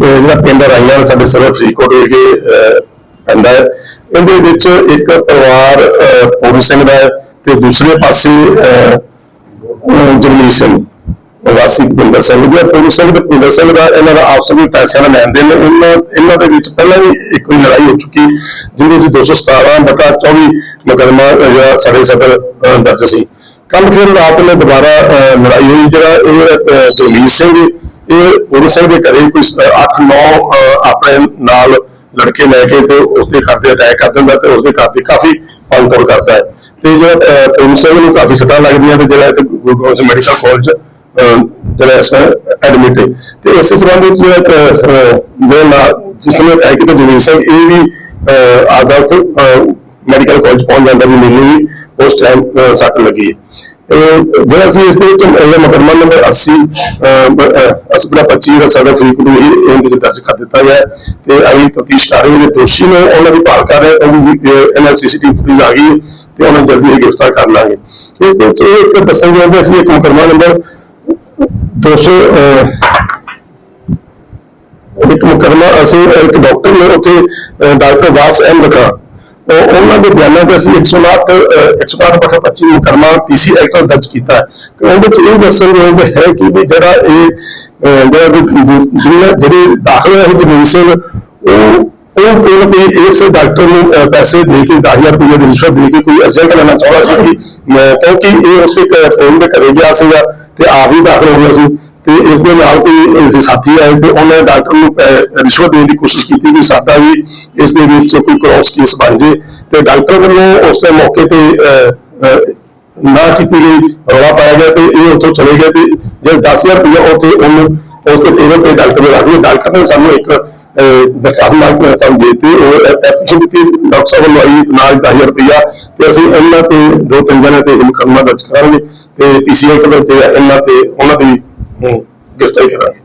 ਜਿਹੜਾ ਪਿੰਡ ਰਾਈਆਂ ਸਾਡੇ ਸਰਵ ਫਰੀਦਕੋਟ ਵਿਖੇ ਅਹ, ਪੈਂਦਾ ਹੈ। ਇਹਦੇ ਵਿੱਚ ਇੱਕ ਪਰਿਵਾਰ ਅਹ, ਪੂਰਨ ਸਿੰਘ ਦਾ ਤੇ ਦੂਸਰੇ ਪਾਸੇ ਜਗਮੀਤ ਸਿੰਘ ਵਾਸੀ ਪਿੰਦਰ ਸਿੰਘ। ਦਾ ਪੂਰਨ ਸਿੰਘ ਤੇ ਪਿੰਦਰ ਸਿੰਘ ਦਾ ਇਹਨਾਂ ਦਾ ਆਪਸ ਵਿੱਚ ਪੈਸਿਆਂ ਦਾ ਲੈਣ ਦੇਣ ਇਹਨਾਂ ਇਹਨਾਂ ਦੇ ਵਿੱਚ ਪਹਿਲਾਂ ਵੀ ਇੱਕ ਵਾਰੀ ਲੜਾਈ ਹੋ ਚੁੱਕੀ ਜਿਹਦੇ ਵਿੱਚ 217 ਬਟਾ 24 ਮੁਕੱਦਮਾ ਜਿਹੜਾ ਸਾਡੇ ਸਦਰ ਦਰਜ ਸੀ। ਕੱਲ ਫਿਰ ਰਾਤ ਨੂੰ ਦੁਬਾਰਾ ਅਹ, ਲੜਾਈ ਹੋਈ ਜਿਹੜਾ ਇਹ ਜਗਮੀਤ ਸਿੰਘ ਇਹ ਪੂਰਨ ਸਿੰਘ ਦੇ ਘਰੇ ਕੋਈ 8-9 ਆਪਣੇ ਨਾਲ ਲੜਕੇ ਲੈ ਕੇ ਤੇ ਉਸਦੇ ਘਰ ਤੇ ਅਟੈਕ ਕਰ ਦਿੰਦਾ ਤੇ ਉਸਦੇ ਘਰ ਤੇ ਕਾਫੀ ਪੰਤੋੜ ਕਰਦਾ ਹੈ। ਤੇ ਜਿਹੜਾ ਅਹ, ਸਿੰਘ ਨੂੰ ਕਾਫੀ ਸੱਟਾਂ ਲੱਗਦੀਆਂ ਤੇ ਜਿਹੜਾ ਇੱਥੇ ਗੁਰੂ ਗੋਬਿੰਦ ਸਿੰਘ ਮੈਡੀਕਲ ਕਾਲਜ ਜਿਹੜਾ ਇਸ ਐਡਮਿਟ ਹੈ। ਤੇ ਇਸ ਸੰਬੰਧ ਵਿੱਚ ਜਿਹੜਾ ਮੇਰੇ ਨਾਲ ਜਿਸ ਨੇ ਅਟੈਕ ਕੀਤਾ ਜਗਮੀਤ ਸਿੰਘ ਇਹ ਵੀ ਆਦਤ ਮੈਡੀਕਲ ਕਾਲਜ ਪਹੁੰਚ ਜਾਂਦਾ ਵੀ ਮੈਨੂੰ ਵੀ ਉਸ ਟਾਈਮ ਸੱਟ ਲੱਗੀ ਜਿਹੜਾ ਅਸੀਂ ਇਸ ਦੇ ਵਿੱਚ ਇਹ ਮੁਕੱਦਮਾ ਨੰਬਰ 80 ਅਸਪਰਾ 25 ਦਾ ਸਦਰ ਫਰੀਦਕੋਟ ਨੂੰ ਇਹ ਇਹਦੇ ਵਿੱਚ ਦਰਜ ਕਰ ਦਿੱਤਾ ਗਿਆ ਤੇ ਅਸੀਂ ਤਫਤੀਸ਼ ਕਰ ਰਹੇ ਹਾਂ ਦੋਸ਼ੀ ਨੇ ਉਹਨਾਂ ਦੀ ਭਾਲ ਕਰ ਰਹੇ ਹਾਂ ਉਹ ਫੁਟੇਜ ਆ ਗਈ ਤੇ ਉਹਨਾਂ ਨੂੰ ਜਲਦੀ ਹੀ ਗ੍ਰਿਫਤਾਰ ਕਰ ਲਾਂਗੇ। ਇਸ ਦੇ ਵਿੱਚ ਇਹ ਇੱਕ ਦੱਸਣ ਚਾਹੁੰਦੇ ਅਸੀਂ ਇੱਕ ਮੁਕੱਦਮਾ ਨੰਬਰ 200 ਇੱਕ ਮੁਕੱਦਮਾ ਅਸੀਂ ਇੱਕ ਡਾਕਟਰ ਨੇ ਉੱਥੇ ਡਾਕਟਰ ਵਾਸ ਅਹਿਮਦ ਖਾਨ ਉਹਨਾਂ ਦੇ ਬਿਆਨਾਂ ਤੇ ਅਸੀਂ 108 108 ਬਟਾ 25 ਮੁਕੱਦਮਾ ਪੀਸੀ ਐਕਟ ਦਰਜ ਕੀਤਾ ਹੈ। ਕਿ ਉਹਦੇ ਚ ਇਹ ਦੱਸਣ ਹੈ ਕਿ ਵੀ ਜਿਹੜਾ ਇਹ ਜਿਹੜਾ ਜਿਹੜੇ ਦਾਖਲ ਹੈ ਜਮੀਨ ਉਹ ਉਹ ਕੋਈ ਨਾ ਇਸ ਡਾਕਟਰ ਨੂੰ ਪੈਸੇ ਦੇ ਕੇ 10000 ਰੁਪਏ ਦੀ ਰਿਸ਼ਵਤ ਦੇ ਕੇ ਕੋਈ ਏਜੰਟ ਲੈਣਾ ਚਾਹੁੰਦਾ ਸੀ ਕਿਉਂਕਿ ਇਹ ਉਸੇ ਫੋਨ ਦੇ ਘਰੇ ਗਿਆ ਸੀਗਾ ਤੇ ਆਪ ਹੀ ਦਾਖਲ ਹੋ ਗਿਆ ਸੀ। ਤੇ ਇਸ ਦੇ ਨਾਲ ਕੋਈ ਇਸ ਦੇ ਸਾਥੀ ਆਏ ਤੇ ਉਹਨੇ ਡਾਕਟਰ ਨੂੰ ਰਿਸ਼ਵਤ ਦੇਣ ਦੀ ਕੋਸ਼ਿਸ਼ ਕੀਤੀ ਕਿ ਸਾਡਾ ਵੀ ਇਸ ਦੇ ਵਿੱਚ ਕੋਈ ਕ੍ਰੋਸ ਕੇਸ ਬਣ ਜੇ। ਤੇ ਡਾਕਟਰ ਵੱਲੋਂ ਉਸ ਦੇ ਮੌਕੇ ਤੇ ਨਾ ਕੀਤੀ ਗਈ, ਰੌਲਾ ਪਾਇਆ ਗਿਆ ਤੇ ਇਹ ਉੱਥੋਂ ਚਲੇ ਗਏ ਤੇ ਜੇ 10000 ਰੁਪਏ ਉੱਥੇ ਉਹਨੂੰ, ਉਸ ਦੇ ਟੇਬਲ ਤੇ ਡਾਕਟਰ ਨੇ ਰੱਖ ਡਾਕਟਰ ਨੇ ਸਾਨੂੰ ਇੱਕ ਦਰਖਾਸਤ ਮੰਗ ਕੇ ਸਾਨੂੰ ਦੇ ਦਿੱਤੀ। ਉਹ ਐਪਲੀਕੇਸ਼ਨ ਦਿੱਤੀ, ਡਾਕਟਰ ਸਾਹਿਬ ਵੱਲੋਂ ਆਈ ਤੇ ਨਾਲ 10000 ਰੁਪਇਆ ਤੇ ਅਸੀਂ ਇਹਨਾਂ ਤੇ ਦੋ ਤਿੰਨ ਜਣੇ ਤੇ ਇਹ ਮੁਕੱਦਮਾ ਦਰਜ ਕਰਾਂਗੇ। ਤੇ ਪੀਸੀਆਰ ਕੋਲ ਤੇ ਇਹਨਾਂ ਤੇ, ਉਹਨਾਂ ਦੀ ਹਮ, ਗ੍ਰਿਫਤਾਰੀ ਕਰਾਂਗੇ